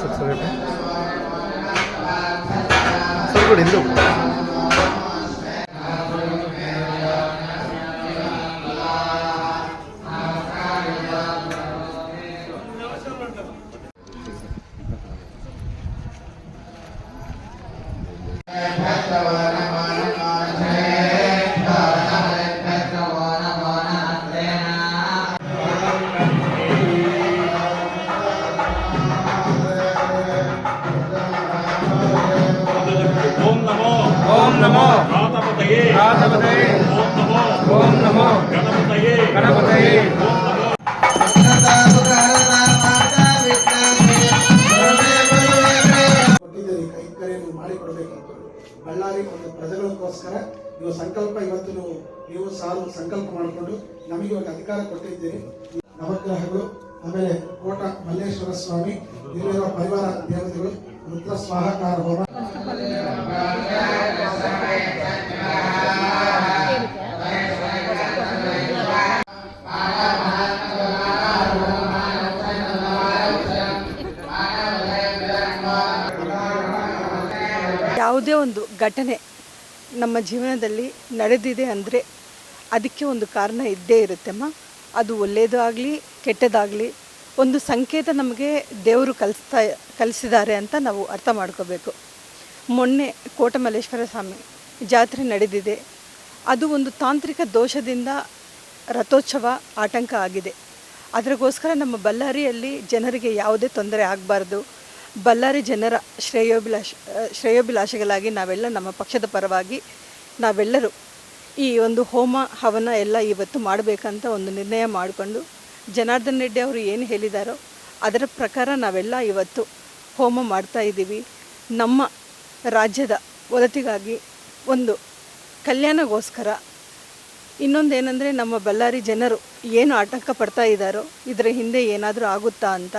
Subscribe ఇప్పుడు ఎందుకు ಬಳ್ಳಾರಿ ಒಂದು ಪ್ರಜೆಗಳಿಗೋಸ್ಕರ ನೀವು ಸಂಕಲ್ಪ ಇವತ್ತು ನೀವು ನೀವು ಸಂಕಲ್ಪ ಮಾಡಿಕೊಂಡು ನಮಗೆ ಒಂದು ಅಧಿಕಾರ ಕೊಟ್ಟಿದ್ದೀರಿ. ನವಗ್ರಹಗಳು, ಆಮೇಲೆ ಕೋಟ ಮಲ್ಲೇಶ್ವರ ಸ್ವಾಮಿ ಇಲ್ಲಿರುವ ಪರಿವಾರ ದೇವತೆಗಳು, ರುದ್ರ ಸ್ವಾಹಕಾರ ಹೋಮ. ಯಾವುದೇ ಒಂದು ಘಟನೆ ನಮ್ಮ ಜೀವನದಲ್ಲಿ ನಡೆದಿದೆ ಅಂದರೆ ಅದಕ್ಕೆ ಒಂದು ಕಾರಣ ಇದ್ದೇ ಇರುತ್ತಮ್ಮ ಅದು ಒಳ್ಳೆಯದು ಆಗಲಿ ಕೆಟ್ಟದಾಗಲಿ, ಒಂದು ಸಂಕೇತ ನಮಗೆ ದೇವರು ಕಲಿಸ್ತಾ, ಕಲಿಸಿದ್ದಾರೆ ಅಂತ ನಾವು ಅರ್ಥ ಮಾಡ್ಕೋಬೇಕು. ಮೊನ್ನೆ ಕೋಟಮಲ್ಲೇಶ್ವರ ಸ್ವಾಮಿ ಜಾತ್ರೆ ನಡೆದಿದೆ. ಅದು ಒಂದು ತಾಂತ್ರಿಕ ದೋಷದಿಂದ ರಥೋತ್ಸವ ಆಟಂಕ ಆಗಿದೆ. ಅದರಗೋಸ್ಕರ ನಮ್ಮ ಬಳ್ಳಾರಿಯಲ್ಲಿ ಜನರಿಗೆ ಯಾವುದೇ ತೊಂದರೆ ಆಗಬಾರ್ದು. ಬಳ್ಳಾರಿ ಜನರ ಶ್ರೇಯೋಭಿಲಾಷ ಶ್ರೇಯೋಭಿಲಾಷೆಗಳಾಗಿ ನಾವೆಲ್ಲ ನಮ್ಮ ಪಕ್ಷದ ಪರವಾಗಿ ನಾವೆಲ್ಲರೂ ಈ ಒಂದು ಹೋಮ ಹವನ ಎಲ್ಲ ಇವತ್ತು ಮಾಡಬೇಕಂತ ಒಂದು ನಿರ್ಣಯ ಮಾಡಿಕೊಂಡು ಜನಾರ್ದನ್ ರೆಡ್ಡಿ ಅವರು ಏನು ಹೇಳಿದಾರೋ ಅದರ ಪ್ರಕಾರ ನಾವೆಲ್ಲ ಇವತ್ತು ಹೋಮ ಮಾಡ್ತಾ ಇದ್ದೀವಿ. ನಮ್ಮ ರಾಜ್ಯದ ಒಲತಿಗಾಗಿ ಒಂದು ಕಲ್ಯಾಣಗೋಸ್ಕರ ಇನ್ನೊಂದು ಏನಂದರೆ ನಮ್ಮ ಬಳ್ಳಾರಿ ಜನರು ಏನು ಆತಂಕ ಪಡ್ತಾ ಇದ್ದಾರೋ, ಇದರ ಹಿಂದೆ ಏನಾದರೂ ಆಗುತ್ತಾ ಅಂತ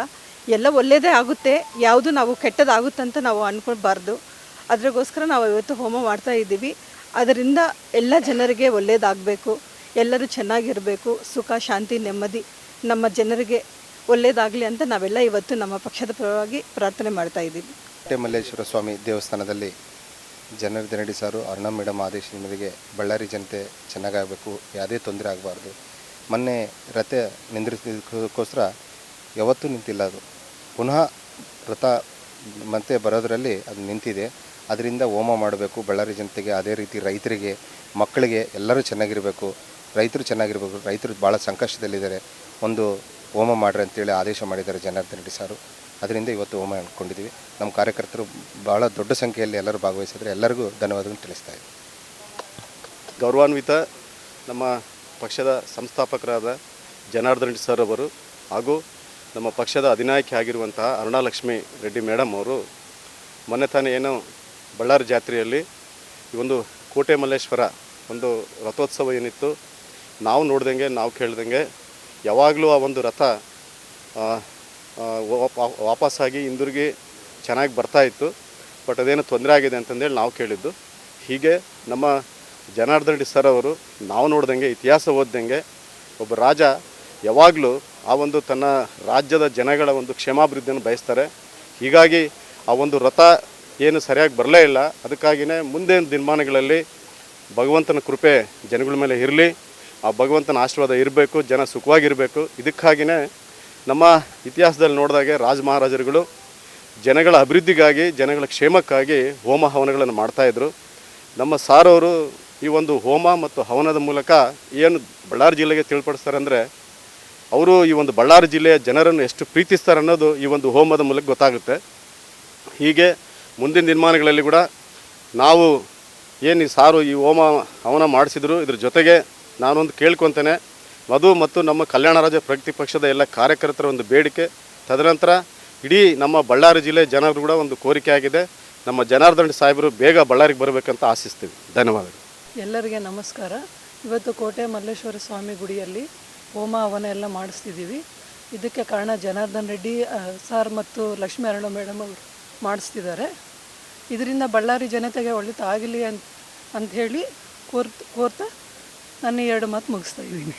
ಎಲ್ಲ ಒಳ್ಳೆಯದೇ ಆಗುತ್ತೆ, ಯಾವುದು ನಾವು ಕೆಟ್ಟದಾಗುತ್ತಂತ ನಾವು ಅಂದ್ಕೊಳ್ಬಾರ್ದು ಅದ್ರಗೋಸ್ಕರ ನಾವು ಇವತ್ತು ಹೋಮ ಮಾಡ್ತಾ ಇದ್ದೀವಿ. ಅದರಿಂದ ಎಲ್ಲ ಜನರಿಗೆ ಒಳ್ಳೆಯದಾಗಬೇಕು ಎಲ್ಲರೂ ಚೆನ್ನಾಗಿರಬೇಕು, ಸುಖ, ಶಾಂತಿ, ನೆಮ್ಮದಿ ನಮ್ಮ ಜನರಿಗೆ ಒಳ್ಳೆಯದಾಗಲಿ ಅಂತ ನಾವೆಲ್ಲ ಇವತ್ತು ನಮ್ಮ ಪಕ್ಷದ ಪರವಾಗಿ ಪ್ರಾರ್ಥನೆ ಮಾಡ್ತಾ ಇದ್ದೀವಿ. ಮಲ್ಲೇಶ್ವರ ಸ್ವಾಮಿ ದೇವಸ್ಥಾನದಲ್ಲಿ ಜನರ ಸಾರು, ಅರುಣ ಮೇಡಮ್ ಆದೇಶದ ಮೇರೆಗೆ ಬಳ್ಳಾರಿ ಜನತೆ ಚೆನ್ನಾಗಾಗಬೇಕು, ಯಾವುದೇ ತೊಂದರೆ ಆಗಬಾರ್ದು. ಮೊನ್ನೆ ರಥ ನಿಂದಿರಿಸೋದಕ್ಕೋಸ್ಕರ ಯಾವತ್ತೂ ನಿಂತಿಲ್ಲ ಅದು. ಪುನಃ ವ್ರತ ಮತ್ತೆ ಬರೋದರಲ್ಲಿ ಅದು ನಿಂತಿದೆ. ಅದರಿಂದ ಹೋಮ ಮಾಡಬೇಕು. ಬಳ್ಳಾರಿ ಜನತೆಗೆ ಅದೇ ರೀತಿ ರೈತರಿಗೆ, ಮಕ್ಕಳಿಗೆ ಎಲ್ಲರೂ ಚೆನ್ನಾಗಿರಬೇಕು. ರೈತರು ಚೆನ್ನಾಗಿರಬೇಕು. ರೈತರು ಭಾಳ ಸಂಕಷ್ಟದಲ್ಲಿದ್ದಾರೆ. ಒಂದು ಹೋಮ ಮಾಡ್ರಿ ಅಂತೇಳಿ ಆದೇಶ ಮಾಡಿದ್ದಾರೆ ಜನಾರ್ದನ್ ರೆಡ್ಡಿ ಸಾರು. ಅದರಿಂದ ಇವತ್ತು ಹೋಮ ಅಂದ್ಕೊಂಡಿದ್ದೀವಿ ನಮ್ಮ ಕಾರ್ಯಕರ್ತರು ಭಾಳ ದೊಡ್ಡ ಸಂಖ್ಯೆಯಲ್ಲಿ ಎಲ್ಲರೂ ಭಾಗವಹಿಸಿದರೆ ಎಲ್ಲರಿಗೂ ಧನ್ಯವಾದಗಳನ್ನು ತಿಳಿಸ್ತಾ ಇದ್ದೀವಿ ಗೌರವಾನ್ವಿತ ನಮ್ಮ ಪಕ್ಷದ ಸಂಸ್ಥಾಪಕರಾದ ಜನಾರ್ದನ್ ರೆಡ್ಡಿ ಸರ್ ಅವರು ಹಾಗೂ ನಮ್ಮ ಪಕ್ಷದ ಅಧಿನಾಯಕಿ ಆಗಿರುವಂತಹ ಅರುಣಾಲಕ್ಷ್ಮಿ ರೆಡ್ಡಿ ಮೇಡಮ್ ಅವರು ಮೊನ್ನೆ ತಾನೇ ಏನು ಬಳ್ಳಾರಿ ಜಾತ್ರೆಯಲ್ಲಿ ಈ ಒಂದು ಕೋಟೆ ಮಲ್ಲೇಶ್ವರ ಒಂದು ರಥೋತ್ಸವ ಏನಿತ್ತು, ನಾವು ನೋಡ್ದಂಗೆ, ನಾವು ಕೇಳ್ದಂಗೆ ಯಾವಾಗಲೂ ಆ ಒಂದು ರಥ ವಾಪಸ್ಸಾಗಿ ಹಿಂದಿರುಗಿ ಚೆನ್ನಾಗಿ ಬರ್ತಾ ಇತ್ತು. ಬಟ್ ಅದೇನು ತೊಂದರೆ ಆಗಿದೆ ಅಂತಂದೇಳಿ ನಾವು ಕೇಳಿದ್ದು. ಹೀಗೆ ನಮ್ಮ ಜನಾರ್ದನ್ ರೆಡ್ಡಿ ಸರ್ ಅವರು ನಾವು ನೋಡ್ದಂಗೆ, ಇತಿಹಾಸ ಓದ್ದಂಗೆ ಒಬ್ಬ ರಾಜ ಯಾವಾಗಲೂ ಆ ಒಂದು ತನ್ನ ರಾಜ್ಯದ ಜನಗಳ ಒಂದು ಕ್ಷೇಮಾಭಿವೃದ್ಧಿಯನ್ನು ಬಯಸ್ತಾರೆ. ಹೀಗಾಗಿ ಆ ಒಂದು ರಥ ಏನು ಸರಿಯಾಗಿ ಬರಲೇ ಇಲ್ಲ. ಅದಕ್ಕಾಗಿಯೇ ಮುಂದಿನ ದಿನಮಾನಗಳಲ್ಲಿ ಭಗವಂತನ ಕೃಪೆ ಜನಗಳ ಮೇಲೆ ಇರಲಿ. ಆ ಭಗವಂತನ ಆಶೀರ್ವಾದ ಇರಬೇಕು, ಜನ ಸುಖವಾಗಿರಬೇಕು. ಇದಕ್ಕಾಗಿಯೇ ನಮ್ಮ ಇತಿಹಾಸದಲ್ಲಿ ನೋಡಿದಾಗೆ ರಾಜ ಮಹಾರಾಜರುಗಳು ಜನಗಳ ಅಭಿವೃದ್ಧಿಗಾಗಿ, ಜನಗಳ ಕ್ಷೇಮಕ್ಕಾಗಿ ಹೋಮ ಹವನಗಳನ್ನು ಮಾಡ್ತಾಯಿದ್ರು ನಮ್ಮ ಸಾರವರು ಈ ಒಂದು ಹೋಮ ಮತ್ತು ಹವನದ ಮೂಲಕ ಏನು ಬಳ್ಳಾರಿ ಜಿಲ್ಲೆಗೆ ತಿಳಿಪಡಿಸ್ತಾರೆ ಅಂದರೆ ಅವರು ಈ ಒಂದು ಬಳ್ಳಾರಿ ಜಿಲ್ಲೆಯ ಜನರನ್ನು ಎಷ್ಟು ಪ್ರೀತಿಸ್ತಾರೆ ಅನ್ನೋದು ಈ ಒಂದು ಹೋಮದ ಮೂಲಕ ಗೊತ್ತಾಗುತ್ತೆ. ಹೀಗೆ ಮುಂದಿನ ದಿನಮಾನಗಳಲ್ಲಿ ಕೂಡ ನಾವು ಏನು ಈ ಸಾರು ಈ ಹೋಮ ಹವನ ಮಾಡಿಸಿದ್ರು, ಇದ್ರ ಜೊತೆಗೆ ನಾನೊಂದು ಕೇಳ್ಕೊತೇನೆ. ಮಧು ಮತ್ತು ನಮ್ಮ ಕಲ್ಯಾಣ ರಾಜ್ಯ ಪ್ರಗತಿ ಪಕ್ಷದ ಎಲ್ಲ ಕಾರ್ಯಕರ್ತರ ಒಂದು ಬೇಡಿಕೆ. ತದನಂತರ ಇಡೀ ನಮ್ಮ ಬಳ್ಳಾರಿ ಜಿಲ್ಲೆ ಜನರು ಕೂಡ ಒಂದು ಕೋರಿಕೆ ಆಗಿದೆ. ನಮ್ಮ ಜನಾರ್ದನ್ ಸಾಹೇಬರು ಬೇಗ ಬಳ್ಳಾರಿಗೆ ಬರಬೇಕಂತ ಆಶಿಸ್ತೀವಿ. ಧನ್ಯವಾದಗಳು. ಎಲ್ಲರಿಗೆ ನಮಸ್ಕಾರ. ಇವತ್ತು ಕೋಟೆ ಮಲ್ಲೇಶ್ವರ ಸ್ವಾಮಿ ಗುಡಿಯಲ್ಲಿ ಹೋಮ ಹವನ ಎಲ್ಲ ಮಾಡಿಸ್ತಿದ್ದೀವಿ. ಇದಕ್ಕೆ ಕಾರಣ ಜನಾರ್ದನ್ ರೆಡ್ಡಿ ಸರ್ ಮತ್ತು ಲಕ್ಷ್ಮೀ ಅರುಣ ಮೇಡಮ್ ಅವರು ಮಾಡಿಸ್ತಿದ್ದಾರೆ. ಇದರಿಂದ ಬಳ್ಳಾರಿ ಜನತೆಗೆ ಒಳಿತಾಗಲಿ ಅಂತ ಅಂಥೇಳಿ ಕೋರ್ತ ಕೋರ್ತಾ ನಾನು ಎರಡು ಮಾತು ಮುಗಿಸ್ತಾ ಇದ್ದೀನಿ.